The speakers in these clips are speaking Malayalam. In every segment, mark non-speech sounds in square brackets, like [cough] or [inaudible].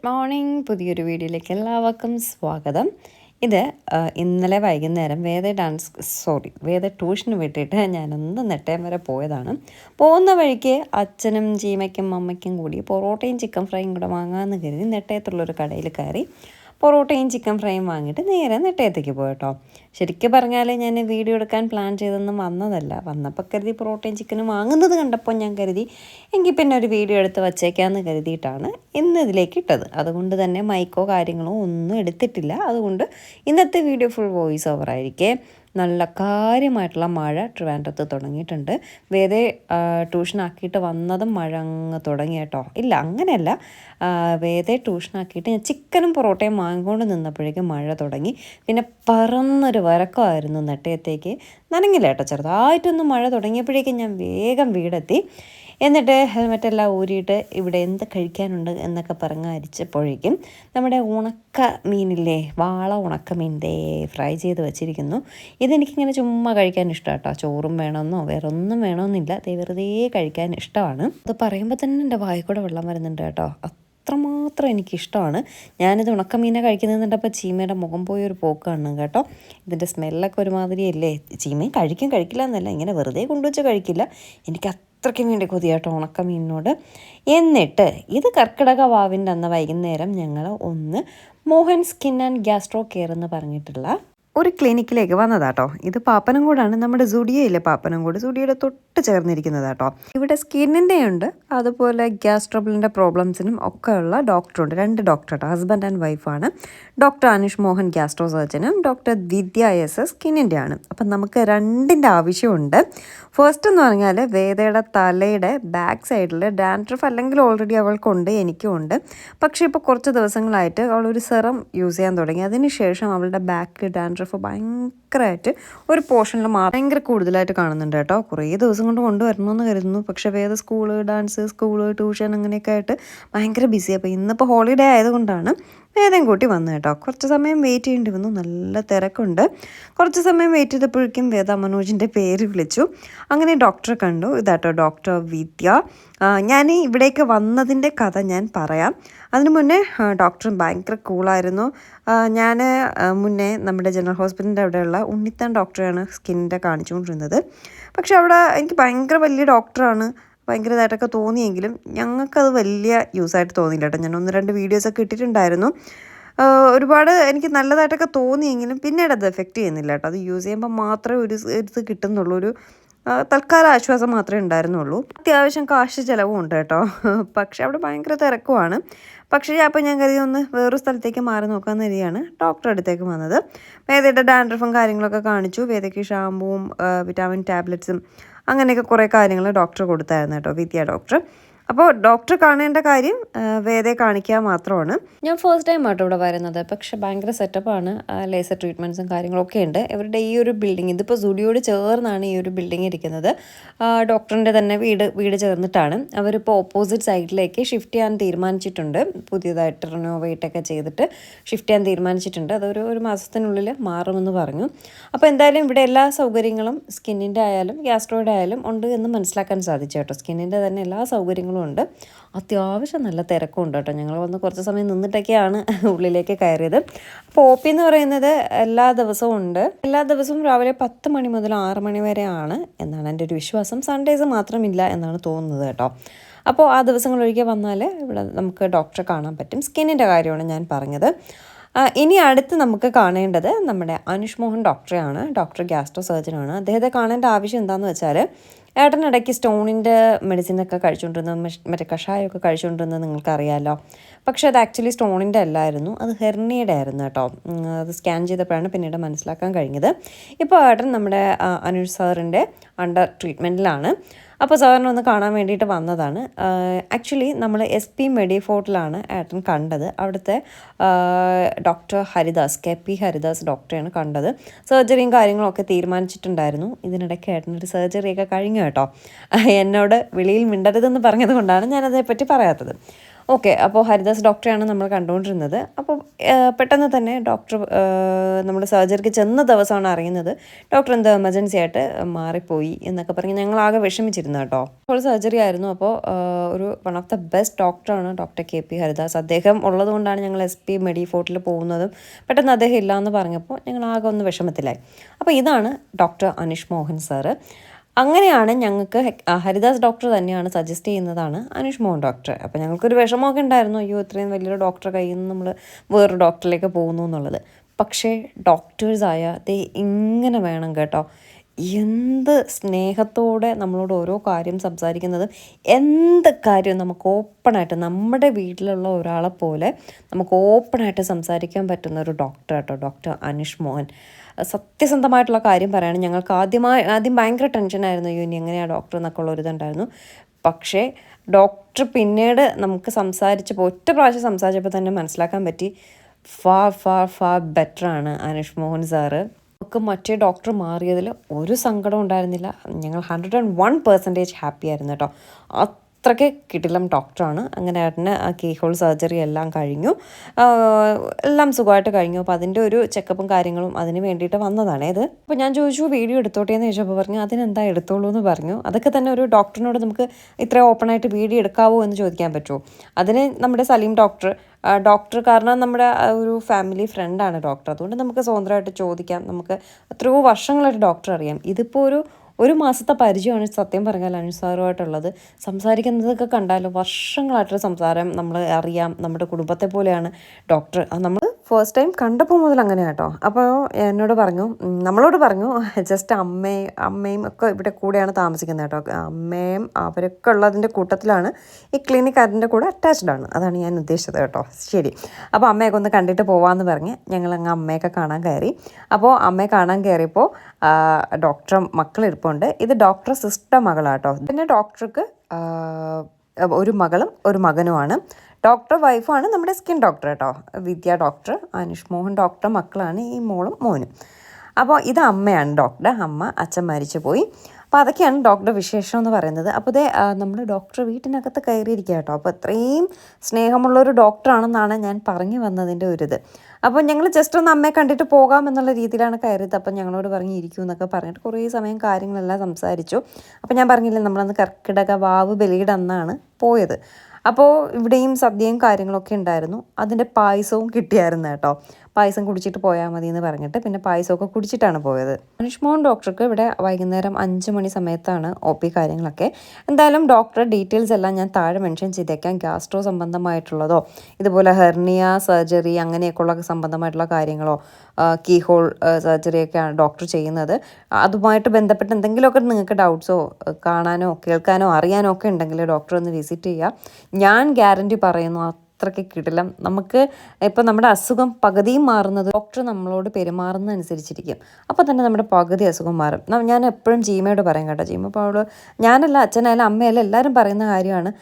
Good morning. പുതിയൊരു വീഡിയോയിലേക്ക് എല്ലാവർക്കും സ്വാഗതം. ഇത് ഇന്നലെ വൈകുന്നേരം വേദ ഡാൻസ് സോറി വേദ ട്യൂഷന് വിട്ടിട്ട് ഞാനൊന്ന് നെട്ടയം വരെ പോയതാണ്. പോകുന്ന വഴിക്ക് അച്ഛനും ചീമയ്ക്കും അമ്മയ്ക്കും കൂടി പൊറോട്ടയും ചിക്കൻ ഫ്രൈയും കൂടെ വാങ്ങാമെന്ന് കരുതി നെട്ടയത്തുള്ളൊരു കടയിൽ കയറി. പൊറോട്ടയും ചിക്കൻ ഫ്രൈയും വാങ്ങിയിട്ട് നേരെ നെട്ടയത്തേക്ക് പോയി കേട്ടോ. ശരിക്കും പറഞ്ഞാൽ ഞാൻ വീഡിയോ എടുക്കാൻ പ്ലാൻ ചെയ്തൊന്നും വന്നതല്ല. വന്നപ്പോൾ കരുതി പൊറോട്ടയും ചിക്കനും വാങ്ങുന്നത് കണ്ടപ്പോൾ ഞാൻ കരുതി എങ്കിൽ പിന്നെ ഒരു വീഡിയോ എടുത്ത് വച്ചേക്കാമെന്ന് കരുതിയിട്ടാണ് ഇന്ന് ഇതിലേക്ക് ഇട്ടത്. അതുകൊണ്ട് തന്നെ മൈക്കോ കാര്യങ്ങളോ ഒന്നും എടുത്തിട്ടില്ല. അതുകൊണ്ട് ഇന്നത്തെ വീഡിയോ ഫുൾ വോയിസ് ഓവർ ആയിരിക്കേ. നല്ല കാര്യമായിട്ടുള്ള മഴ ട്രിവാൻഡ്രത്ത് തുടങ്ങിയിട്ടുണ്ട്. വേദേ ട്യൂഷനാക്കിയിട്ട് വന്നതും മഴ അങ്ങ് തുടങ്ങി കേട്ടോ. ഇല്ല അങ്ങനെയല്ല. വേദേ ട്യൂഷനാക്കിയിട്ട് ഞാൻ ചിക്കനും പൊറോട്ടയും വാങ്ങിക്കൊണ്ട് നിന്നപ്പോഴേക്കും മഴ തുടങ്ങി. പിന്നെ പറന്നൊരു വരക്കമായിരുന്നു നെട്ടയത്തേക്ക്. നനങ്ങില്ല കേട്ടോ ചെറുതായിട്ടൊന്ന് മഴ തുടങ്ങിയപ്പോഴേക്കും ഞാൻ വേഗം വീടെത്തി. എന്നിട്ട് ഹെൽമെറ്റ് എല്ലാം ഊരിയിട്ട് ഇവിടെ എന്ത് കഴിക്കാനുണ്ട് എന്നൊക്കെ പറഞ്ഞ് അരിച്ചപ്പോഴേക്കും നമ്മുടെ ഉണക്ക മീനില്ലേ വാള ഉണക്ക മീൻ ദേ ഫ്രൈ ചെയ്ത് വെച്ചിരിക്കുന്നു. ഇതെനിക്കിങ്ങനെ ചുമ്മാ കഴിക്കാൻ ഇഷ്ടമാണ് കേട്ടോ ചോറും വേണമെന്നോ വേറെ ഒന്നും വേണമെന്നില്ല. ദേ വെറുതെ കഴിക്കാൻ ഇഷ്ടമാണ്. അത് പറയുമ്പോൾ തന്നെ എന്റെ വായിക്കൂടെ വെള്ളം വരുന്നുണ്ട് കേട്ടോ. അത്രമാത്രം എനിക്കിഷ്ടമാണ്. ഞാനിത് ഉണക്കമീനെ കഴിക്കുന്നത് കണ്ടപ്പോൾ ചീമയുടെ മുഖം പോയി ഒരു പോക്ക് കാണണം കേട്ടോ. ഇതിന്റെ സ്മെല്ലൊക്കെ ഒരുമാതിരിയല്ലേ? ചീമയും കഴിക്കും കഴിക്കില്ല എന്നല്ല. ഇങ്ങനെ വെറുതെ കൊണ്ടുവച്ച് കഴിക്കില്ല. എനിക്ക് അത്രയ്ക്കും വേണ്ടി കൊതിയാട്ടോ ഉണക്കമീനിനോട് എന്നിട്ട് ഇത് കർക്കിടക വാവിന്റെ അന്ന് വൈകുന്നേരം ഞങ്ങൾ ഒന്ന് Mohan skin and gastro care എന്ന് പറഞ്ഞിട്ടുള്ള ഒരു ക്ലിനിക്കിലേക്ക് വന്നതാട്ടോ. ഇത് പാപ്പനംകൂടാണ്. നമ്മുടെ സുഡിയോ ഇല്ലേ പാപ്പനംകൂട്. സുഡിയയുടെ തൊട്ട് ചേർന്നിരിക്കുന്നതാട്ടോ. ഇവിടെ സ്കിന്നിന്റെ ഉണ്ട് അതുപോലെ ഗ്യാസ് ട്രബിളിന്റെ പ്രോബ്ലംസിനും ഒക്കെ ഉള്ള ഡോക്ടറുണ്ട്. രണ്ട് ഡോക്ടർ ഹസ്ബൻഡ് ആൻഡ് വൈഫാണ്. ഡോക്ടർ അനിഷ് മോഹൻ ഗ്യാസ്ട്രോ സർജനും. ഡോക്ടർ വിദ്യ എസ് എസ് സ്കിന്നിന്റെ ആണ് അപ്പം നമുക്ക് രണ്ടിന്റെ ആവശ്യമുണ്ട്. ഫസ്റ്റ് എന്ന് പറഞ്ഞാൽ വേദയുടെ തലയുടെ ബാക്ക് സൈഡിൽ ഡാൻഡ്രഫ് അല്ലെങ്കിൽ ഓൾറെഡി അവൾക്കുണ്ട് എനിക്കും ഉണ്ട്. പക്ഷേ ഇപ്പോൾ കുറച്ച് ദിവസങ്ങളായിട്ട് അവൾ ഒരു സെറം യൂസ് ചെയ്യാൻ തുടങ്ങി. അതിനുശേഷം അവളുടെ ബാക്കിൽ ഡാൻഡ്രഫ് ഭയങ്കരമായിട്ട് ഒരു പോർഷനിൽ മാത്രം ഭയങ്കര കൂടുതലായിട്ട് കാണുന്നുണ്ട് കേട്ടോ. കുറേ ദിവസം കൊണ്ട് കൊണ്ടുവരണമെന്ന് കരുതുന്നു. പക്ഷേ വേറെ സ്കൂൾ ഡാൻസ് സ്കൂൾ ട്യൂഷൻ അങ്ങനെയൊക്കെ ആയിട്ട് ഭയങ്കര ബിസി അപ്പോൾ ഇന്നിപ്പോൾ ഹോളിഡേ ആയതുകൊണ്ടാണ് വേദം കൂട്ടി വന്നു കേട്ടോ. കുറച്ച് സമയം വെയിറ്റ് ചെയ്യേണ്ടി വന്നു. നല്ല തിരക്കുണ്ട്. കുറച്ച് സമയം വെയിറ്റ് ചെയ്തപ്പോഴേക്കും വേദ മനോജിന്റെ പേര് വിളിച്ചു. അങ്ങനെ ഡോക്ടറെ കണ്ടു. ഇതാട്ടോ ഡോക്ടർ വിദ്യ. ഞാൻ ഇവിടേക്ക് വന്നതിന്റെ കഥ ഞാൻ പറയാം. അതിനു മുന്നേ ഡോക്ടർ ഭയങ്കര കൂളായിരുന്നു ഞാൻ മുന്നേ നമ്മുടെ ജനറൽ ഹോസ്പിറ്റലിന്റെ അവിടെയുള്ള ഉണ്ണിത്താൻ ഡോക്ടറെയാണ് സ്കിന്നിന്റെ കാണിച്ചുകൊണ്ടിരുന്നത്. പക്ഷെ അവിടെ എനിക്ക് ഭയങ്കര വലിയ ഡോക്ടറാണ് ഭയങ്കര ഇതായിട്ടൊക്കെ തോന്നിയെങ്കിലും ഞങ്ങൾക്കത് വലിയ യൂസായിട്ട് തോന്നിയില്ല കേട്ടോ. ഞാൻ ഒന്ന് രണ്ട് വീഡിയോസൊക്കെ ഇട്ടിട്ടുണ്ടായിരുന്നു. ഒരുപാട് എനിക്ക് നല്ലതായിട്ടൊക്കെ തോന്നിയെങ്കിലും പിന്നീട് അത് എഫക്റ്റ് ചെയ്യുന്നില്ല കേട്ടോ. അത് യൂസ് ചെയ്യുമ്പോൾ മാത്രമേ ഒരു ഇത് കിട്ടുന്നുള്ളൂ. ഒരു തൽക്കാല ആശ്വാസം മാത്രമേ ഉണ്ടായിരുന്നുള്ളൂ. അത്യാവശ്യം കാശ് ചിലവും ഉണ്ട് കേട്ടോ. പക്ഷേ അവിടെ ഭയങ്കര തിരക്കുമാണ്. പക്ഷേ അപ്പോൾ ഞാൻ കരുതി ഒന്ന് വേറൊരു സ്ഥലത്തേക്ക് മാറി നോക്കാമെന്ന് കരുതിയാണ് ഡോക്ടറെ അടുത്തേക്ക് വന്നത്. വേദയുടെ ഡാൻഡ്രഫും കാര്യങ്ങളൊക്കെ കാണിച്ചു. വേദയ്ക്ക് ഷാമ്പുവും വിറ്റാമിൻ ടാബ്ലറ്റ്സും അങ്ങനെയൊക്കെ കുറേ കാര്യങ്ങൾ ഡോക്ടർ കൊടുത്തായിരുന്നു കേട്ടോ വിദ്യ ഡോക്ടർ. അപ്പോൾ ഡോക്ടർ കാണേണ്ട കാര്യം വേറെ കാണിക്കുക മാത്രമാണ്. ഞാൻ ഫസ്റ്റ് ടൈം ആട്ടോ ഇവിടെ വരുന്നത്. പക്ഷെ ഭയങ്കര സെറ്റപ്പാണ് ലേസർ ട്രീറ്റ്മെന്റ്സും കാര്യങ്ങളൊക്കെ ഉണ്ട്. ഇവരുടെ ഈ ഒരു ബിൽഡിംഗ് ഇതിപ്പോൾ സുഡിയോട് ചേർന്നാണ് ഈ ഒരു ബിൽഡിംഗ് ഇരിക്കുന്നത്. ഡോക്ടറിന്റെ തന്നെ വീട് വീട് ചേർന്നിട്ടാണ്. അവരിപ്പോൾ ഓപ്പോസിറ്റ് സൈഡിലേക്ക് ഷിഫ്റ്റ് ചെയ്യാൻ തീരുമാനിച്ചിട്ടുണ്ട്. പുതിയതായിട്ട് റിനോവേറ്റ് ഒക്കെ ചെയ്തിട്ട് ഷിഫ്റ്റ് ചെയ്യാൻ തീരുമാനിച്ചിട്ടുണ്ട്. അതൊരു ഒരു മാസത്തിനുള്ളിൽ മാറുമെന്ന് പറഞ്ഞു. അപ്പോൾ എന്തായാലും ഇവിടെ എല്ലാ സൗകര്യങ്ങളും സ്കിന്നിന്റെ ആയാലും ഗ്യാസ്ട്രോയുടെ ആയാലും ഉണ്ട് എന്ന് മനസ്സിലാക്കാൻ സാധിച്ചു കേട്ടോ. സ്കിന്നിന്റെ തന്നെ എല്ലാ സൗകര്യങ്ങളും ഉണ്ട്. അത്യാവശ്യം നല്ല തിരക്കും ഉണ്ട് കേട്ടോ. ഞങ്ങൾ വന്ന് കുറച്ച് സമയം നിന്നിട്ടൊക്കെയാണ് [laughs] ഉള്ളിലേക്ക് കയറിയത്. അപ്പോൾ ഒ പി എന്ന് പറയുന്നത് എല്ലാ ദിവസവും ഉണ്ട്. എല്ലാ ദിവസവും രാവിലെ പത്ത് മണി മുതൽ ആറ് മണി വരെയാണ് എന്നാണ് എന്റെ ഒരു വിശ്വാസം. സൺഡേസ് മാത്രമില്ല എന്നാണ് തോന്നുന്നത് കേട്ടോ. അപ്പോൾ ആ ദിവസങ്ങളൊഴികെ വന്നാൽ ഇവിടെ നമുക്ക് ഡോക്ടറെ കാണാൻ പറ്റും. സ്കിന്നിന്റെ കാര്യമാണ് ഞാൻ പറഞ്ഞത്. ഇനി അടുത്ത് നമുക്ക് കാണേണ്ടത് നമ്മുടെ അനുഷ് മോഹൻ ഡോക്ടറെയാണ് ഡോക്ടർ ഗ്യാസ്ട്രോ സർജനാണ് അദ്ദേഹത്തെ കാണേണ്ട ആവശ്യം എന്താണെന്ന് വെച്ചാൽ ഏട്ടനിടയ്ക്ക് സ്റ്റോണിന്റെ മെഡിസിനൊക്കെ കഴിച്ചുകൊണ്ടിരുന്നത് മഷ്- മറ്റേ കഷായമൊക്കെ കഴിച്ചുകൊണ്ടിരുന്നത് നിങ്ങൾക്കറിയാമല്ലോ പക്ഷേ അത് ആക്ച്വലി സ്റ്റോണിന്റെ അല്ലായിരുന്നു അത് ഹെർണിയുടെ ആയിരുന്നു കേട്ടോ. അത് സ്കാൻ ചെയ്തപ്പോഴാണ് പിന്നീട് മനസ്സിലാക്കാൻ കഴിഞ്ഞത്. ഇപ്പോൾ ഏട്ടൻ നമ്മുടെ അനുഷ് സാറിന്റെ അണ്ടർ ട്രീറ്റ്മെന്റിലാണ്. അപ്പോൾ സാറിനെ ഒന്ന് കാണാൻ വേണ്ടിയിട്ട് വന്നതാണ്. ആക്ച്വലി നമ്മൾ എസ് പി മെഡിഫോർട്ടിലാണ് ഏട്ടൻ കണ്ടത്. അവിടുത്തെ doctor Haridas K P Haridas ഡോക്ടറെയാണ് കണ്ടത്. സർജറിയും കാര്യങ്ങളൊക്കെ തീരുമാനിച്ചിട്ടുണ്ടായിരുന്നു. ഇതിനിടയ്ക്ക് ഏട്ടനൊരു സർജറിയൊക്കെ കഴിഞ്ഞു കേട്ടോ. എന്നോട് വെളിയിൽ മിണ്ടരുതെന്ന് പറഞ്ഞത് കൊണ്ടാണ് ഞാനതേപ്പറ്റി പറയാത്തത്. ഓക്കെ അപ്പോൾ ഹരിദാസ് ഡോക്ടറെയാണ് നമ്മൾ കണ്ടുകൊണ്ടിരുന്നത്. അപ്പോൾ പെട്ടെന്ന് തന്നെ ഡോക്ടർ നമ്മുടെ സർജറിക്ക് ചെന്ന ദിവസമാണ് അറിയുന്നത്. ഡോക്ടർ എന്തോ എമർജൻസി ആയിട്ട് മാറിപ്പോയി എന്നൊക്കെ പറഞ്ഞ് ഞങ്ങൾ ആകെ വിഷമിച്ചിരുന്നു കേട്ടോ. അപ്പോൾ സർജറി ആയിരുന്നു. അപ്പോൾ ഒരു വൺ ഓഫ് ദ ബെസ്റ്റ് ഡോക്ടറാണ് ഡോക്ടർ കെ പി ഹരിദാസ്. അദ്ദേഹം ഉള്ളതുകൊണ്ടാണ് ഞങ്ങൾ എസ് പി മെഡി ഫോർട്ടിൽ പോകുന്നതും. പെട്ടെന്ന് അദ്ദേഹം ഇല്ല എന്ന് പറഞ്ഞപ്പോൾ ഞങ്ങൾ ആകെ ഒന്ന് വിഷമത്തിലായി. അപ്പോൾ ഇതാണ് ഡോക്ടർ അനിഷ് മോഹൻ സാറ്. അങ്ങനെയാണ് ഞങ്ങൾക്ക് ഹരിദാസ് ഡോക്ടർ തന്നെയാണ് സജസ്റ്റ് ചെയ്യുന്നതാണ് അനുഷ് മോഹൻ ഡോക്ടർ അപ്പോൾ ഞങ്ങൾക്കൊരു വിഷമമൊക്കെ ഉണ്ടായിരുന്നു അയ്യോ ഇത്രയും വലിയൊരു ഡോക്ടറെ കയ്യിൽ നിന്ന് നമ്മൾ വേറൊരു ഡോക്ടറിലേക്ക് പോകുന്നു എന്നുള്ളത്. പക്ഷേ ഡോക്ടേഴ്സായ ദേ ഇങ്ങനെ വേണം കേട്ടോ. എന്ത് സ്നേഹത്തോടെ നമ്മളോട് ഓരോ കാര്യം സംസാരിക്കുന്നത് എന്ത് കാര്യവും നമുക്ക് ഓപ്പണായിട്ട് നമ്മുടെ വീട്ടിലുള്ള ഒരാളെ പോലെ നമുക്ക് ഓപ്പണായിട്ട് സംസാരിക്കാൻ പറ്റുന്ന ഒരു ഡോക്ടർ കേട്ടോ ഡോക്ടർ അനുഷ് മോഹൻ. സത്യസന്ധമായിട്ടുള്ള കാര്യം പറയുകയാണ് ഞങ്ങൾക്ക് ആദ്യമായി ആദ്യം ഭയങ്കര ടെൻഷനായിരുന്നു ഇനി എങ്ങനെയാണ് ഡോക്ടർ എന്നൊക്കെ ഉള്ള ഒരു ഇതുണ്ടായിരുന്നു. പക്ഷേ ഡോക്ടർ പിന്നീട് നമുക്ക് സംസാരിച്ചപ്പോൾ ഒറ്റ പ്രാവശ്യം സംസാരിച്ചപ്പോൾ തന്നെ മനസ്സിലാക്കാൻ പറ്റി. ഫാർ ഫാർ ഫാർ ആണ് അനുഷ് മോഹൻ സാറ് നമുക്ക് മറ്റേ ഡോക്ടർ മാറിയതിൽ ഒരു സങ്കടം ഉണ്ടായിരുന്നില്ല. ഞങ്ങൾ hundred and one percentage happy ആയിരുന്നു കേട്ടോ. അത്രയ്ക്ക് കിടിലം ഡോക്ടറാണ്. അങ്ങനെ ഏട്ടന് ആ കീ ഹോൾ സർജറി എല്ലാം കഴിഞ്ഞു. എല്ലാം സുഖമായിട്ട് കഴിഞ്ഞു. അപ്പോൾ അതിന്റെ ഒരു ചെക്കപ്പും കാര്യങ്ങളും അതിന് വേണ്ടിയിട്ട് വന്നതാണ്. ഇത് അപ്പോൾ ഞാൻ ചോദിച്ചു വീഡിയോ എടുത്തോട്ടെ? എന്ന് ചോദിച്ചപ്പോൾ പറഞ്ഞു അതിനെന്താ എടുത്തോളൂ എന്ന് പറഞ്ഞു. അതൊക്കെ തന്നെ ഒരു ഡോക്ടറിനോട് നമുക്ക് ഇത്ര ഓപ്പണായിട്ട് വീഡിയോ എടുക്കാവോ എന്ന് ചോദിക്കാൻ പറ്റുമോ? അതിന് നമ്മുടെ സലീം ഡോക്ടർ ഡോക്ടർ കാരണം നമ്മുടെ ഒരു ഫാമിലി ഫ്രണ്ടാണ് ഡോക്ടർ. അതുകൊണ്ട് നമുക്ക് സ്വതന്ത്രമായിട്ട് ചോദിക്കാം. നമുക്ക് എത്രയോ വർഷങ്ങളായിട്ട് ഡോക്ടർ അറിയാം. ഇതിപ്പോൾ ഒരു ഒരു മാസത്തെ പരിചയമാണ് സത്യം പറഞ്ഞാൽ അനു സാറുമായിട്ടുള്ളത് സംസാരിക്കുന്നതൊക്കെ കണ്ടാലും വർഷങ്ങളായിട്ടുള്ള സംസാരം നമ്മൾ അറിയാം. നമ്മുടെ കുടുംബത്തെ പോലെയാണ്. ഡോക്ടർ നമ്മൾ ഫസ്റ്റ് ടൈം കണ്ടപ്പോൾ മുതൽ അങ്ങനെ കേട്ടോ അപ്പോൾ എന്നോട് പറഞ്ഞു നമ്മളോട് പറഞ്ഞു ജസ്റ്റ് അമ്മയും അമ്മയും ഒക്കെ ഇവിടെ കൂടെയാണ് താമസിക്കുന്നത് കേട്ടോ. അമ്മയും അവരൊക്കെ ഉള്ളതിന്റെ കൂട്ടത്തിലാണ് ഈ ക്ലിനിക് അതിന്റെ കൂടെ അറ്റാച്ച്ഡ് ആണ്. അതാണ് ഞാൻ ഉദ്ദേശിച്ചത് കേട്ടോ. ശരി. അപ്പോൾ അമ്മയൊക്കെ ഒന്ന് കണ്ടിട്ട് പോവാമെന്ന് പറഞ്ഞ് ഞങ്ങൾ അങ്ങ് അമ്മയൊക്കെ കാണാൻ കയറി. അപ്പോൾ അമ്മയെ കാണാൻ കയറിയപ്പോൾ ഡോക്ടറും മക്കളിരിപ്പുണ്ട് ഇത് ഡോക്ടർ സിസ്റ്റർ മകളാട്ടോ. പിന്നെ ഡോക്ടർക്ക് ഒരു മകളും ഒരു മകനുമാണ്. ഡോക്ടർ വൈഫാണ് നമ്മുടെ സ്കിൻ ഡോക്ടർ കേട്ടോ. വിദ്യ ഡോക്ടർ അനുഷ് മോഹൻ ഡോക്ടർ മക്കളാണ് ഈ മോളും മോനും. അപ്പോൾ ഇത് അമ്മയാണ് ഡോക്ടർ അമ്മ അച്ഛൻ മരിച്ചു പോയി. അപ്പോൾ അതൊക്കെയാണ് ഡോക്ടറുടെ വിശേഷം എന്ന് പറയുന്നത്. അപ്പോൾ ഇതേ നമ്മൾ ഡോക്ടർ വീട്ടിനകത്ത് കയറിയിരിക്കുക കേട്ടോ. അപ്പോൾ അത്രയും സ്നേഹമുള്ളൊരു ഡോക്ടറാണെന്നാണ് ഞാൻ പറഞ്ഞു വന്നതിന്റെ ഒരു ഇത് അപ്പോൾ ഞങ്ങൾ ജസ്റ്റ് ഒന്ന് അമ്മയെ കണ്ടിട്ട് പോകാം എന്നുള്ള രീതിയിലാണ് കയറിയത്. അപ്പം ഞങ്ങളോട് പറഞ്ഞ് ഇരിക്കും എന്നൊക്കെ പറഞ്ഞിട്ട് കുറേ സമയം കാര്യങ്ങളെല്ലാം സംസാരിച്ചു. അപ്പോൾ ഞാൻ പറഞ്ഞില്ലേ നമ്മളന്ന് കർക്കിടക വാവ് ബലിയുടെ അന്നാണ് പോയത്. അപ്പോൾ ഇവിടെയും സദ്യയും കാര്യങ്ങളൊക്കെ ഉണ്ടായിരുന്നു. അതിന്റെ പായസവും കിട്ടിയായിരുന്നു കേട്ടോ. പായസം കുടിച്ചിട്ട് പോയാൽ മതി എന്ന് പറഞ്ഞിട്ട് പിന്നെ പായസമൊക്കെ കുടിച്ചിട്ടാണ് പോയത്. അനുഷ്മോൻ ഡോക്ടർക്ക് ഇവിടെ വൈകുന്നേരം അഞ്ച് മണി സമയത്താണ് ഒ പി കാര്യങ്ങളൊക്കെ. എന്തായാലും ഡോക്ടറെ ഡീറ്റെയിൽസ് എല്ലാം ഞാൻ താഴെ മെൻഷൻ ചെയ്തേക്കാം. ഗ്യാസ്ട്രോ സംബന്ധമായിട്ടുള്ളതോ ഇതുപോലെ ഹെർണിയ സർജറി അങ്ങനെയൊക്കെയുള്ള സംബന്ധമായിട്ടുള്ള കാര്യങ്ങളോ കീഹോൾ സർജറിയൊക്കെയാണ് ഡോക്ടർ ചെയ്യുന്നത്. അതുമായിട്ട് ബന്ധപ്പെട്ട് എന്തെങ്കിലുമൊക്കെ നിങ്ങൾക്ക് ഡൗട്ട്സോ കാണാനോ കേൾക്കാനോ അറിയാനോ ഒക്കെ ഉണ്ടെങ്കിൽ ഡോക്ടറെ ഒന്ന് വിസിറ്റ് ചെയ്യുക. ഞാൻ ഗ്യാരണ്ടി പറയുന്നു അത്രയ്ക്ക് കിടിലം. നമുക്ക് ഇപ്പം നമ്മുടെ അസുഖം പകുതിയും മാറുന്നത് ഡോക്ടർ നമ്മളോട് പെരുമാറുന്നതനുസരിച്ചിരിക്കും. അപ്പോൾ തന്നെ നമ്മുടെ പകുതി അസുഖം മാറും. ഞാൻ എപ്പോഴും ജീമയോട് പറയും കേട്ടോ. ജീമ ഇപ്പോൾ ഞാനല്ല അച്ഛനായാലും അമ്മയായാലും എല്ലാവരും പറയുന്ന കാര്യമാണ്.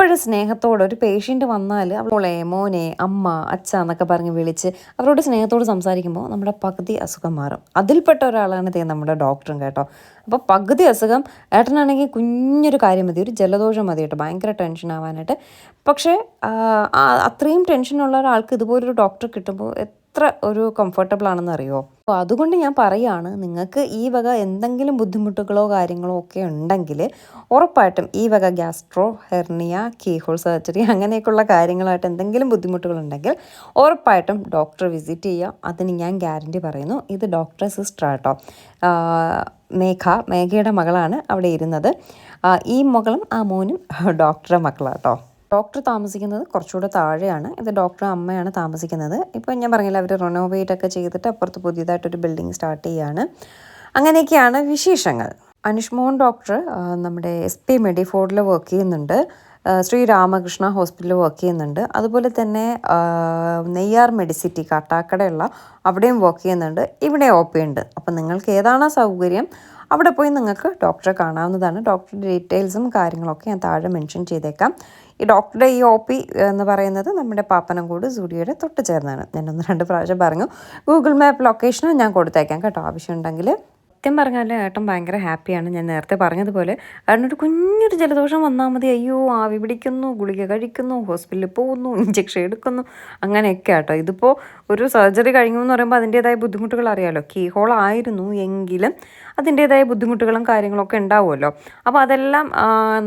എപ്പോഴും സ്നേഹത്തോടെ ഒരു പേഷ്യന്റ് വന്നാൽ അവളെ മോനെ അമ്മ അച്ഛ എന്നൊക്കെ പറഞ്ഞ് വിളിച്ച് അവരോട് സ്നേഹത്തോട് സംസാരിക്കുമ്പോൾ നമ്മുടെ പകുതി അസുഖം മാറും. അതിൽപ്പെട്ട ഒരാളാണ് ഇതേ നമ്മുടെ ഡോക്ടറും കേട്ടോ. അപ്പോൾ പകുതി അസുഖം ഏട്ടനാണെങ്കിൽ കുഞ്ഞൊരു കാര്യം മതി ഒരു ജലദോഷം മതി കേട്ടോ. ഭയങ്കര ടെൻഷൻ ആവാനായിട്ട്. പക്ഷേ അത്രയും ടെൻഷനുള്ള ഒരാൾക്ക് ഇതുപോലൊരു ഡോക്ടർ കിട്ടുമ്പോൾ എത്ര ഒരു കംഫർട്ടബിൾ ആണെന്ന് അറിയുമോ അപ്പോൾ അതുകൊണ്ട് ഞാൻ പറയുകയാണ് നിങ്ങൾക്ക് ഈ വക എന്തെങ്കിലും ബുദ്ധിമുട്ടുകളോ കാര്യങ്ങളോ ഒക്കെ ഉണ്ടെങ്കിൽ ഉറപ്പായിട്ടും ഈ വക ഗ്യാസ്ട്രോ ഹെർണിയ കീഹോൾ സർജറി അങ്ങനെയൊക്കെയുള്ള കാര്യങ്ങളായിട്ട് എന്തെങ്കിലും ബുദ്ധിമുട്ടുകളുണ്ടെങ്കിൽ ഉറപ്പായിട്ടും ഡോക്ടർ വിസിറ്റ് ചെയ്യുക. അതിന് ഞാൻ ഗ്യാരണ്ടി പറയുന്നു ഇത് ഡോക്ടർ സിസ്റ്റർ ആട്ടോ. മേഘ മേഘയുടെ മകളാണ് അവിടെ ഇരുന്നത്. ഈ മകളും ആ മോനും [laughs] ഡോക്ടറുടെ മക്കളാട്ടോ. ഡോക്ടർ താമസിക്കുന്നത് കുറച്ചുകൂടെ താഴെയാണ്. ഇത് ഡോക്ടർ അമ്മയാണ് താമസിക്കുന്നത്. ഇപ്പോൾ ഞാൻ പറഞ്ഞില്ല അവർ റെനോവേറ്റ് ഒക്കെ ചെയ്തിട്ട് അപ്പുറത്ത് പുതിയതായിട്ടൊരു ബിൽഡിംഗ് സ്റ്റാർട്ട് ചെയ്യാണ്. അങ്ങനെയൊക്കെയാണ് വിശേഷങ്ങൾ. അനുഷ്മോൻ ഡോക്ടർ നമ്മുടെ എസ് പി മെഡിഫോർഡിൽ വർക്ക് ചെയ്യുന്നുണ്ട്. ശ്രീരാമകൃഷ്ണ ശ്രീ രാമകൃഷ്ണ ഹോസ്പിറ്റലിൽ വർക്ക് ചെയ്യുന്നുണ്ട്. അതുപോലെ തന്നെ നെയ്യാർ മെഡിസിറ്റി കാട്ടാക്കടയുള്ള അവിടെയും വർക്ക് ചെയ്യുന്നുണ്ട്. ഇവിടെ ഒ പി ഉണ്ട്. അപ്പം നിങ്ങൾക്ക് ഏതാണ് സൗകര്യം? അവിടെ പോയി നിങ്ങൾക്ക് ഡോക്ടറെ കാണാവുന്നതാണ്. ഡോക്ടറുടെ ഡീറ്റെയിൽസും കാര്യങ്ങളൊക്കെ ഞാൻ താഴെ മെൻഷൻ ചെയ്തേക്കാം. ഈ ഡോക്ടറുടെ ഈ ഒ പി എന്ന് പറയുന്നത് നമ്മുടെ പാപ്പനംകൂട് സൂര്യയുടെ തൊട്ട് ചേർന്നാണ്. ഞാൻ ഒന്ന് രണ്ട് പ്രാവശ്യം പറഞ്ഞു. ഗൂഗിൾ മാപ്പ് ലൊക്കേഷനും ഞാൻ കൊടുത്തേക്കാം കേട്ടോ. ആവശ്യമുണ്ടെങ്കിൽ സത്യം പറഞ്ഞാൽ ഏട്ടൻ ഭയങ്കര ഹാപ്പിയാണ്. ഞാൻ നേരത്തെ പറഞ്ഞതുപോലെ ഏട്ടനൊരു കുഞ്ഞൊരു ജലദോഷം വന്നാൽ മതി. അയ്യോ ആവി പിടിക്കുന്നു ഗുളിക കഴിക്കുന്നു ഹോസ്പിറ്റലിൽ പോകുന്നു ഇഞ്ചക്ഷൻ എടുക്കുന്നു അങ്ങനെയൊക്കെ ആട്ടോ. ഇതിപ്പോൾ ഒരു സർജറി കഴിഞ്ഞു എന്ന് പറയുമ്പോൾ അതിന്റേതായ ബുദ്ധിമുട്ടുകൾ അറിയാമല്ലോ കീ ഹോൾ ആയിരുന്നു എങ്കിലും അതിന്റേതായ ബുദ്ധിമുട്ടുകളും കാര്യങ്ങളൊക്കെ ഉണ്ടാവുമല്ലോ. അപ്പോൾ അതെല്ലാം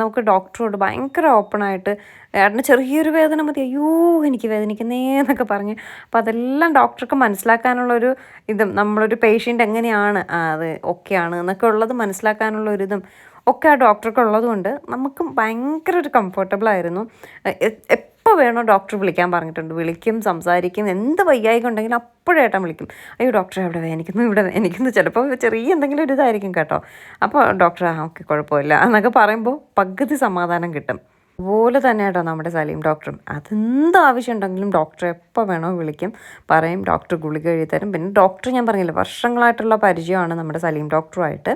നമുക്ക് ഡോക്ടറോട് ഭയങ്കര ഓപ്പണായിട്ട് ഏട്ടന് ചെറിയൊരു വേദന മതി. അയ്യോ എനിക്ക് വേദനിക്കുന്നേ എന്നൊക്കെ പറഞ്ഞ്. അപ്പോൾ അതെല്ലാം ഡോക്ടർക്ക് മനസ്സിലാക്കാനുള്ളൊരു ഇതും നമ്മളൊരു പേഷ്യന്റ് എങ്ങനെയാണ് അത് ഓക്കെയാണ് എന്നൊക്കെ ഉള്ളത് മനസ്സിലാക്കാനുള്ള ഒരു ഇതും ഒക്കെ ആ ഡോക്ടർക്ക് ഉള്ളതുകൊണ്ട് നമുക്കും ഭയങ്കര ഒരു കംഫർട്ടബിൾ ആയിരുന്നു. എപ്പോൾ വേണോ ഡോക്ടർ വിളിക്കാൻ പറഞ്ഞിട്ടുണ്ട്. വിളിക്കും സംസാരിക്കും എന്ത് വയ്യായിക ഉണ്ടെങ്കിലും അപ്പോഴേട്ടൻ വിളിക്കും. അയ്യോ ഡോക്ടർ അവിടെ വേനിക്കുന്നു ഇവിടെ വേനിക്കുന്നു ചിലപ്പോൾ ചെറിയ എന്തെങ്കിലും ഒരു ഇതായിരിക്കും കേട്ടോ. അപ്പോൾ ഡോക്ടർ ആ ഓക്കെ കുഴപ്പമില്ല എന്നൊക്കെ പറയുമ്പോൾ പകുതി സമാധാനം കിട്ടും. അതുപോലെ തന്നെ കേട്ടോ നമ്മുടെ സലീം ഡോക്ടറും. അതെന്ത് ആവശ്യം ഉണ്ടെങ്കിലും ഡോക്ടറെ എപ്പോൾ വേണോ വിളിക്കും. പറയും ഡോക്ടർ ഗുളിക എഴുതി തരും പിന്നെ ഡോക്ടർ ഞാൻ പറഞ്ഞില്ല വർഷങ്ങളായിട്ടുള്ള പരിചയമാണ് നമ്മുടെ സലീം ഡോക്ടറുമായിട്ട്.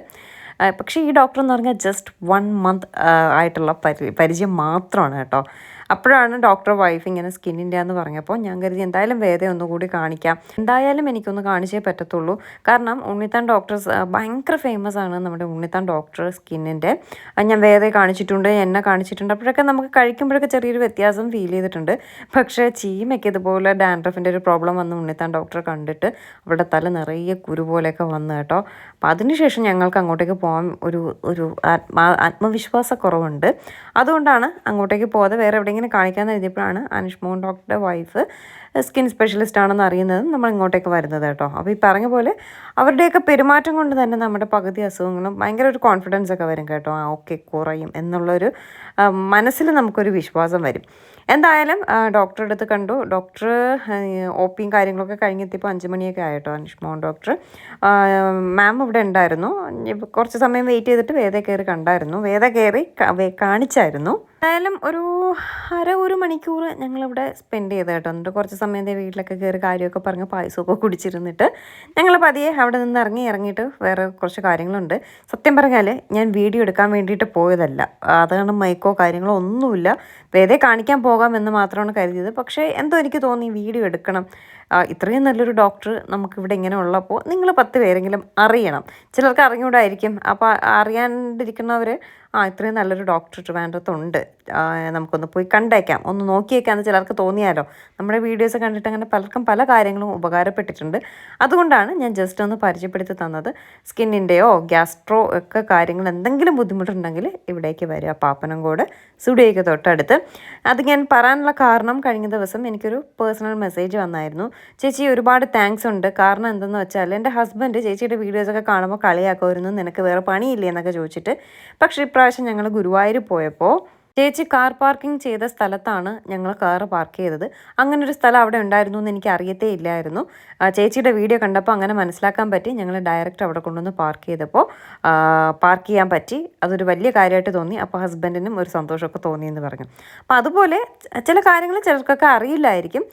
പക്ഷേ ഈ ഡോക്ടർ എന്ന് പറഞ്ഞാൽ ജസ്റ്റ് വൺ മന്ത് ആയിട്ടുള്ള പരി പരിചയം മാത്രമാണ് കേട്ടോ. അപ്പോഴാണ് ഡോക്ടർ വൈഫ് ഇങ്ങനെ സ്കിന്നിന്റെ എന്ന് പറഞ്ഞപ്പോൾ ഞാൻ കരുതി എന്തായാലും വേദന ഒന്നുകൂടി കാണിക്കാം. എന്തായാലും എനിക്കൊന്ന് കാണിച്ചേ പറ്റത്തുള്ളൂ. കാരണം ഉണ്ണിത്താൻ ഡോക്ടേഴ്സ് ഭയങ്കര ഫേമസ് ആണ് നമ്മുടെ ഉണ്ണിത്താൻ ഡോക്ടർ സ്കിന്നിന്റെ ഞാൻ വേദന കാണിച്ചിട്ടുണ്ട് എന്നെ കാണിച്ചിട്ടുണ്ട്. അപ്പോഴൊക്കെ നമുക്ക് കഴിക്കുമ്പോഴൊക്കെ ചെറിയൊരു വ്യത്യാസം ഫീൽ ചെയ്തിട്ടുണ്ട്. പക്ഷേ ചീമയ്ക്ക് ഇതുപോലെ ഡാൻഡ്രഫിന്റെ ഒരു പ്രോബ്ലം വന്ന് ഉണ്ണിത്താൻ ഡോക്ടറെ കണ്ടിട്ട് അവിടെ തല നിറയെ കുരു പോലെയൊക്കെ വന്നു കേട്ടോ. അപ്പോൾ അതിനുശേഷം ഞങ്ങൾക്ക് അങ്ങോട്ടേക്ക് പോകാൻ ഒരു ഒരു ആത്മാ ആത്മവിശ്വാസക്കുറവുണ്ട്. അതുകൊണ്ടാണ് അങ്ങോട്ടേക്ക് പോകാതെ വേറെ കാണിക്കാമെന്ന് എഴുതിയപ്പോഴാണ് അനുഷ്മോൻ ഡോക്ടറുടെ വൈഫ് സ്കിൻ സ്പെഷ്യലിസ്റ്റ് ആണെന്ന് അറിയുന്നത് നമ്മൾ ഇങ്ങോട്ടേക്ക് വരുന്നത് കേട്ടോ. അപ്പോൾ ഈ പറഞ്ഞ പോലെ അവരുടെയൊക്കെ പെരുമാറ്റം കൊണ്ട് തന്നെ നമ്മുടെ പകുതി അസുഖങ്ങളും ഭയങ്കര ഒരു കോൺഫിഡൻസ് ഒക്കെ വരും കേട്ടോ. ആ ഓക്കെ കുറയും എന്നുള്ളൊരു മനസ്സിൽ നമുക്കൊരു വിശ്വാസം വരും. എന്തായാലും ഡോക്ടറെ അടുത്ത് കണ്ടു. ഡോക്ടർ ഒ പിയും കാര്യങ്ങളൊക്കെ കഴിഞ്ഞെത്തിയപ്പോൾ അഞ്ച് മണിയൊക്കെ ആയിട്ടോ അനുഷ്മോൻ ഡോക്ടർ മാം ഇവിടെ ഉണ്ടായിരുന്നു. കുറച്ച് സമയം വെയിറ്റ് ചെയ്തിട്ട് വേദ കയറി കണ്ടായിരുന്നു. വേദ കയറി കാണിച്ചായിരുന്നു. എന്തായാലും ഒരു അര ഒരു മണിക്കൂർ ഞങ്ങളിവിടെ സ്പെൻഡ് ചെയ്ത് കേട്ടോ എന്നിട്ട് കുറച്ച് സമയം എന്റെ വീട്ടിലൊക്കെ കയറി കാര്യമൊക്കെ പറഞ്ഞ് പായസമൊക്കെ കുടിച്ചിരുന്നിട്ട് ഞങ്ങൾ പതിയെ അവിടെ നിന്ന് ഇറങ്ങി ഇറങ്ങിയിട്ട് വേറെ കുറച്ച് കാര്യങ്ങളുണ്ട്. സത്യം പറഞ്ഞാൽ ഞാൻ വീഡിയോ എടുക്കാൻ വേണ്ടിയിട്ട് പോയതല്ല. അതാണ് മൈക്കോ കാര്യങ്ങളോ ഒന്നുമില്ല. വേദേ കാണിക്കാൻ പോകാമെന്ന് മാത്രമാണ് കരുതിയത്. പക്ഷേ എന്തോ എനിക്ക് തോന്നി വീഡിയോ എടുക്കണം. ഇത്രയും നല്ലൊരു ഡോക്ടർ നമുക്കിവിടെ ഇങ്ങനെ ഉള്ളപ്പോൾ നിങ്ങൾ പത്ത് പേരെങ്കിലും അറിയണം. ചിലർക്ക് അറിഞ്ഞുകൂടായിരിക്കും. അപ്പോൾ അറിയാണ്ടിരിക്കുന്നവർ ആ ഇത്രയും നല്ലൊരു ഡോക്ടർ ട്രിവാൻഡ്രത്തുണ്ട്. നമുക്കൊന്ന് പോയി കണ്ടേക്കാം. ഒന്ന് നോക്കിയേക്കാം എന്ന് ചിലർക്ക് തോന്നിയാലോ. നമ്മുടെ വീഡിയോസ് കണ്ടിട്ട് അങ്ങനെ പലർക്കും പല കാര്യങ്ങളും ഉപകാരപ്പെട്ടിട്ടുണ്ട്. അതുകൊണ്ടാണ് ഞാൻ ജസ്റ്റ് ഒന്ന് പരിചയപ്പെടുത്തി തന്നത് സ്കിന്നിന്റെയോ ഗ്യാസ്ട്രോ ഒക്കെ കാര്യങ്ങൾ എന്തെങ്കിലും ബുദ്ധിമുട്ടുണ്ടെങ്കിൽ ഇവിടേക്ക് വരിക. പാപ്പനംകോട് സുഡിയയ്ക്ക് തൊട്ടടുത്ത്. അത് ഞാൻ പറയാനുള്ള കാരണം കഴിഞ്ഞ ദിവസം എനിക്കൊരു പേഴ്സണൽ മെസ്സേജ് വന്നായിരുന്നു. ചേച്ചി ഒരുപാട് താങ്ക്സ് ഉണ്ട്. കാരണം എന്തെന്ന് വെച്ചാൽ എന്റെ ഹസ്ബൻഡ് ചേച്ചിയുടെ വീഡിയോസൊക്കെ കാണുമ്പോൾ കളിയാക്കുമായിരുന്നു നിനക്ക് വേറെ പണിയില്ലേ? എന്നൊക്കെ ചോദിച്ചിട്ട്. പക്ഷേ ഇപ്രാവശ്യം ഞങ്ങൾ ഗുരുവായൂർ പോയപ്പോൾ ചേച്ചി കാർ പാർക്കിംഗ് ചെയ്ത സ്ഥലത്താണ് ഞങ്ങൾ കാർ പാർക്ക് ചെയ്തത്. അങ്ങനെ ഒരു സ്ഥലം അവിടെ ഉണ്ടായിരുന്നു എന്ന് എനിക്ക് അറിയത്തേ ഇല്ലായിരുന്നു. ചേച്ചിയുടെ വീഡിയോ കണ്ടപ്പോൾ അങ്ങനെ മനസ്സിലാക്കാൻ പറ്റി. ഞങ്ങൾ ഡയറക്റ്റ് അവിടെ കൊണ്ടുവന്ന് പാർക്ക് ചെയ്തപ്പോൾ പാർക്ക് ചെയ്യാൻ പറ്റി. അതൊരു വലിയ കാര്യമായിട്ട് തോന്നി. അപ്പോൾ ഹസ്ബൻഡിനും ഒരു സന്തോഷമൊക്കെ തോന്നിയെന്ന് പറഞ്ഞു. അപ്പോൾ അതുപോലെ ചില കാര്യങ്ങൾ ചിലർക്കൊക്കെ അറിയില്ലായിരിക്കും.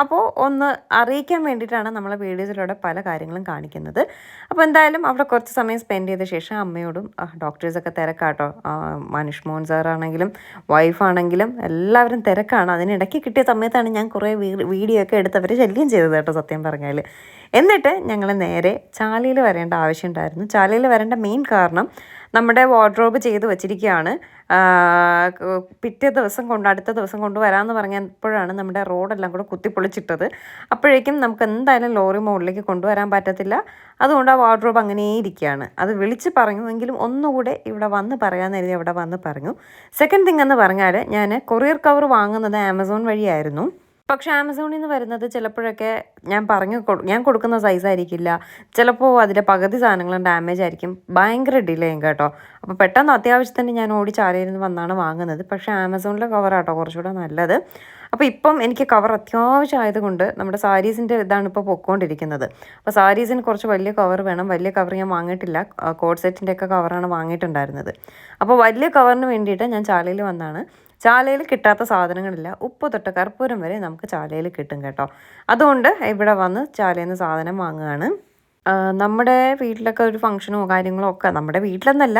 അപ്പോൾ ഒന്ന് അറിയിക്കാൻ വേണ്ടിയിട്ടാണ് നമ്മളെ വീഡിയോസിലൂടെ പല കാര്യങ്ങളും കാണിക്കുന്നത്. അപ്പോൾ എന്തായാലും അവിടെ കുറച്ച് സമയം സ്പെൻഡ് ചെയ്ത ശേഷം അമ്മയോടും ഡോക്ടേഴ്സൊക്കെ തിരക്കാട്ടോ. മനുഷ് മോഹൻ സാറാണെങ്കിലും വൈഫാണെങ്കിലും എല്ലാവരും തിരക്കാണ്. അതിനിടയ്ക്ക് കിട്ടിയ സമയത്താണ് ഞാൻ കുറേ വീഡിയോ ഒക്കെ എടുത്ത് അവർ ശല്യം ചെയ്തത് കേട്ടോ സത്യം പറഞ്ഞാൽ എന്നിട്ട് ഞങ്ങൾ നേരെ ചാലയിൽ വരേണ്ട ആവശ്യമുണ്ടായിരുന്നു ചാലയിൽ വരേണ്ട മെയിൻ കാരണം നമ്മുടെ വാർഡ്രോബ് ചെയ്ത് വെച്ചിരിക്കുകയാണ് പിറ്റേ ദിവസം കൊണ്ട് അടുത്ത ദിവസം കൊണ്ട് വരാമെന്ന് പറഞ്ഞപ്പോഴാണ് നമ്മുടെ റോഡെല്ലാം കൂടെ കുത്തിപ്പൊളിച്ചിട്ടത്. അപ്പോഴേക്കും നമുക്ക് എന്തായാലും ലോറി മുകളിലേക്ക് കൊണ്ടുവരാൻ പറ്റത്തില്ല. അതുകൊണ്ട് ആ വാർഡ്രോബ് അങ്ങനെ ഇരിക്കുകയാണ്. അത് വിളിച്ച് പറഞ്ഞു എങ്കിലും ഒന്നുകൂടെ ഇവിടെ വന്ന് പറയാമെന്ന് എഴുതി അവിടെ വന്ന് പറഞ്ഞു. സെക്കൻഡ് തിങ് എന്ന് പറഞ്ഞാൽ ഞാൻ കൊറിയർ കവർ വാങ്ങുന്നത് ആമസോൺ വഴിയായിരുന്നു. പക്ഷേ ആമസോണിൽ നിന്ന് വരുന്നത് ചിലപ്പോഴൊക്കെ ഞാൻ പറഞ്ഞു ഞാൻ കൊടുക്കുന്ന സൈസ് ആയിരിക്കില്ല. ചിലപ്പോൾ അതിലെ പകുതി സാധനങ്ങളും ഡാമേജ് ആയിരിക്കും. ഭയങ്കര ഡിലേയും കേട്ടോ. അപ്പോൾ പെട്ടെന്ന് അത്യാവശ്യത്തിന് ഞാൻ ഓടി ചാരയിരുന്ന് വന്നാണ് വാങ്ങുന്നത്. പക്ഷേ ആമസോണിലെ ആട്ടോ കുറച്ചുകൂടെ നല്ലത്. അപ്പോൾ ഇപ്പം എനിക്ക് കവർ അത്യാവശ്യം ആയതുകൊണ്ട് നമ്മുടെ സാരീസിന്റെ ഇതാണ് ഇപ്പോൾ പൊക്കോണ്ടിരിക്കുന്നത്. അപ്പോൾ സാരീസിന് കുറച്ച് വലിയ കവർ വേണം. വലിയ കവർ ഞാൻ വാങ്ങിയിട്ടില്ല. കോഡ് സെറ്റിന്റെ ഒക്കെ കവറാണ് വാങ്ങിയിട്ടുണ്ടായിരുന്നത്. അപ്പോൾ വലിയ കവറിന് വേണ്ടിയിട്ട് ഞാൻ ചാലയിൽ വന്നാണ്. ചാലയിൽ കിട്ടാത്ത സാധനങ്ങളില്ല. ഉപ്പ് തൊട്ട് കർപ്പൂരം വരെ നമുക്ക് ചാലയിൽ കിട്ടും കേട്ടോ. അതുകൊണ്ട് ഇവിടെ വന്ന് ചാലയിൽ നിന്ന് സാധനം വാങ്ങുകയാണ്. നമ്മുടെ വീട്ടിലൊക്കെ ഒരു ഫംഗ്ഷനോ കാര്യങ്ങളോ ഒക്കെ നമ്മുടെ വീട്ടിലെന്നല്ല.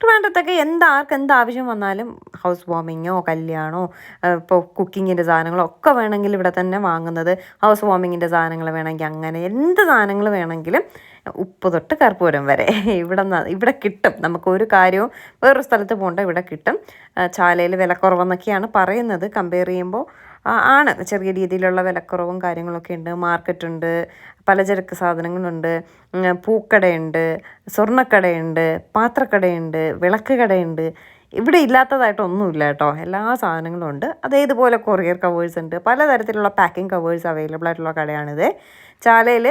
ട്രിവാൻഡ്രത്തൊക്കെ എന്താർക്ക് എന്ത് ആവശ്യം വന്നാലും ഹൗസ് വാമിങ്ങോ കല്യാണോ ഇപ്പോൾ കുക്കിങ്ങിന്റെ സാധനങ്ങളോ ഒക്കെ വേണമെങ്കിൽ ഇവിടെ തന്നെ വാങ്ങുന്നത്. ഹൗസ് വാമിങ്ങിന്റെ സാധനങ്ങൾ വേണമെങ്കിൽ അങ്ങനെ എന്ത് സാധനങ്ങൾ വേണമെങ്കിലും ഉപ്പ് തൊട്ട് കർപ്പൂരം വരെ. ഇവിടെ ഇവിടെ കിട്ടും. നമുക്ക് ഒരു കാര്യവും വേറൊരു സ്ഥലത്ത് പോകണ്ട ഇവിടെ കിട്ടും. ചാലയിൽ വിലക്കുറവെന്നൊക്കെയാണ് പറയുന്നത്. കമ്പയർ ചെയ്യുമ്പോൾ ആണ്. ചെറിയ രീതിയിലുള്ള വിലക്കുറവും കാര്യങ്ങളൊക്കെ ഉണ്ട്. മാർക്കറ്റുണ്ട് പലചരക്ക് സാധനങ്ങളുണ്ട് പൂക്കടയുണ്ട് സ്വർണക്കടയുണ്ട് പാത്രക്കടയുണ്ട് വിളക്ക് കടയുണ്ട്. ഇവിടെ ഇല്ലാത്തതായിട്ടൊന്നുമില്ല കേട്ടോ. എല്ലാ സാധനങ്ങളും ഉണ്ട്. അതേതുപോലെ കൊറിയർ കവേഴ്സ് ഉണ്ട്. പലതരത്തിലുള്ള പാക്കിംഗ് കവേഴ്സ് അവൈലബിൾ ആയിട്ടുള്ള കടയാണിത്. ചാലയിൽ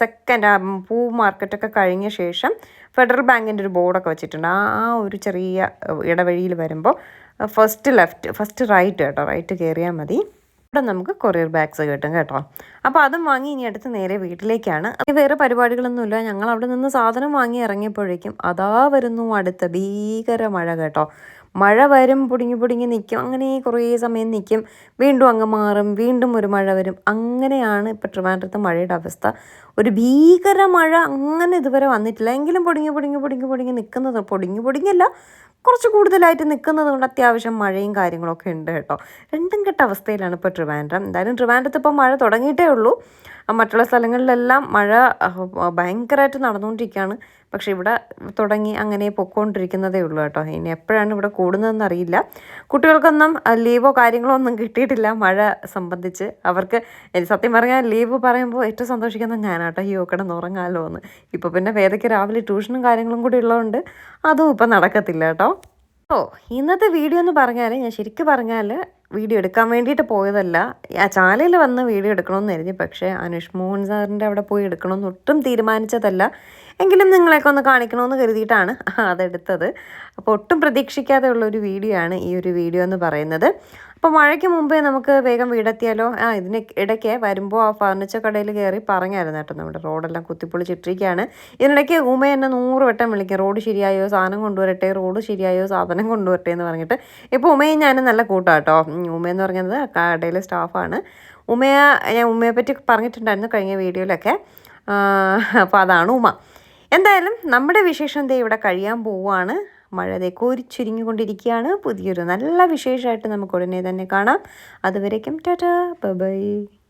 സെക്കൻഡ് പൂ മാർക്കറ്റൊക്കെ കഴിഞ്ഞ ശേഷം ഫെഡറൽ ബാങ്കിന്റെ ഒരു ബോർഡൊക്കെ വെച്ചിട്ടുണ്ട്. ആ ഒരു ചെറിയ ഇടവഴിയിൽ വരുമ്പോൾ ഫസ്റ്റ് ലെഫ്റ്റ് ഫസ്റ്റ് റൈറ്റ് കേട്ടോ. റൈറ്റ് കയറിയാൽ മതി. ഇവിടെ നമുക്ക് കൊറിയർ ബാഗ്സ് കിട്ടും കേട്ടോ. അപ്പോൾ അതും വാങ്ങി ഇനി അടുത്ത് നേരെ വീട്ടിലേക്കാണ്. വേറെ പരിപാടികളൊന്നുമില്ല. ഞങ്ങൾ അവിടെ നിന്ന് സാധനം വാങ്ങി ഇറങ്ങിയപ്പോഴേക്കും അതാ വരുന്നു അടുത്ത ഭീകര മഴ കേട്ടോ. മഴ വരും പൊടിങ്ങി പൊടിങ്ങി നിൽക്കും അങ്ങനെ കുറേ സമയം നിൽക്കും വീണ്ടും അങ്ങ് മാറും. വീണ്ടും ഒരു മഴ വരും. അങ്ങനെയാണ് ഇപ്പോൾ ട്രിവാൻഡ്രത്തെ മഴയുടെ അവസ്ഥ. ഒരു ഭീകര മഴ അങ്ങനെ ഇതുവരെ വന്നിട്ടില്ല. എങ്കിലും പൊടിങ്ങി പൊടിങ്ങി പൊടിങ്ങി പൊടിങ്ങി നിൽക്കുന്നത് പൊടിങ്ങി പൊടിങ്ങല്ല കുറച്ച് കൂടുതലായിട്ട് നിൽക്കുന്നത് കൊണ്ട് അത്യാവശ്യം മഴയും കാര്യങ്ങളൊക്കെ ഉണ്ട് കേട്ടോ. രണ്ടും കെട്ട അവസ്ഥയിലാണ് ഇപ്പോൾ ട്രിവാൻഡ്രം. എന്തായാലും ട്രിവാൻഡ്രത്ത് ഇപ്പോൾ മഴ തുടങ്ങിയിട്ടേ ഉള്ളൂ. മറ്റുള്ള സ്ഥലങ്ങളിലെല്ലാം മഴ ഭയങ്കരമായിട്ട് നടന്നുകൊണ്ടിരിക്കുകയാണ്. പക്ഷേ ഇവിടെ തുടങ്ങി അങ്ങനെ പൊക്കോണ്ടിരിക്കുന്നതേ ഉള്ളൂ കേട്ടോ. ഇനി എപ്പോഴാണ് ഇവിടെ കൂടുന്നതെന്ന് അറിയില്ല. കുട്ടികൾക്കൊന്നും ലീവോ കാര്യങ്ങളോ ഒന്നും കിട്ടിയിട്ടില്ല മഴ സംബന്ധിച്ച്. അവർക്ക് സത്യം പറഞ്ഞാൽ ലീവ് പറയുമ്പോൾ ഏറ്റവും സന്തോഷിക്കുന്നത് ഞാനാട്ടോ. ഈ കിടന്ന് ഉറങ്ങാലോ എന്ന്. ഇപ്പോൾ പിന്നെ വേദയ്ക്ക് രാവിലെ ട്യൂഷനും കാര്യങ്ങളും കൂടി ഉള്ളതുകൊണ്ട് അതും ഇപ്പം നടക്കത്തില്ല കേട്ടോ. ഓ ഇന്നത്തെ വീഡിയോ എന്ന് പറഞ്ഞാൽ ഞാൻ ശരിക്കും പറഞ്ഞാൽ വീഡിയോ എടുക്കാൻ വേണ്ടിയിട്ട് പോയതല്ല. ചാലയിൽ വന്ന് വീഡിയോ എടുക്കണമെന്ന് പക്ഷേ അനുഷ് മോഹൻ സാറിന്റെ അവിടെ പോയി എടുക്കണമെന്ന് ഒട്ടും തീരുമാനിച്ചതല്ല. എങ്കിലും നിങ്ങളെയൊക്കെ ഒന്ന് കാണിക്കണമെന്ന് കരുതിയിട്ടാണ് അതെടുത്തത്. അപ്പോൾ ഒട്ടും പ്രതീക്ഷിക്കാതെ ഉള്ളൊരു വീഡിയോ ആണ് ഈ ഒരു വീഡിയോ എന്ന് പറയുന്നത്. അപ്പോൾ മഴയ്ക്ക് മുമ്പേ നമുക്ക് വേഗം വീടെത്തിയാലോ? ആ ഇതിന് ഇടയ്ക്ക് വരുമ്പോൾ ആ ഫർണിച്ചർ കടയിൽ കയറി പറഞ്ഞായിരുന്നു കേട്ടോ നമ്മുടെ റോഡെല്ലാം കുത്തിപ്പൊളിച്ചിട്ടിരിക്കുകയാണ് ഇതിനിടയ്ക്ക് ഉമ എന്നെ നൂറ് വട്ടം വിളിക്കും റോഡ് ശരിയായോ? സാധനം കൊണ്ടുവരട്ടെ? റോഡ് ശരിയായോ? സാധനം കൊണ്ടുവരട്ടെ? എന്ന് പറഞ്ഞിട്ട്. ഇപ്പോൾ ഉമയും ഞാനും നല്ല കൂട്ടാട്ടോ ഉമയെന്ന് പറഞ്ഞത് കടയിലെ സ്റ്റാഫാണ് ഉമയ ഞാൻ ഉമയെ പറ്റി പറഞ്ഞിട്ടുണ്ടായിരുന്നു കഴിഞ്ഞ വീഡിയോയിലൊക്കെ. അപ്പോൾ അതാണ് ഉമ. എന്തായാലും നമ്മുടെ വിശേഷം ദേ ഇവിടെ കഴിയാൻ പോവുകയാണ് മഴ കോരിച്ചുരുങ്ങിക്കൊണ്ടിരിക്കുകയാണ്. പുതിയൊരു നല്ല വിശേഷമായിട്ട് നമുക്ക് ഉടനെ തന്നെ കാണാം. അതുവരേക്കും ടാറ്റാ. ബൈ.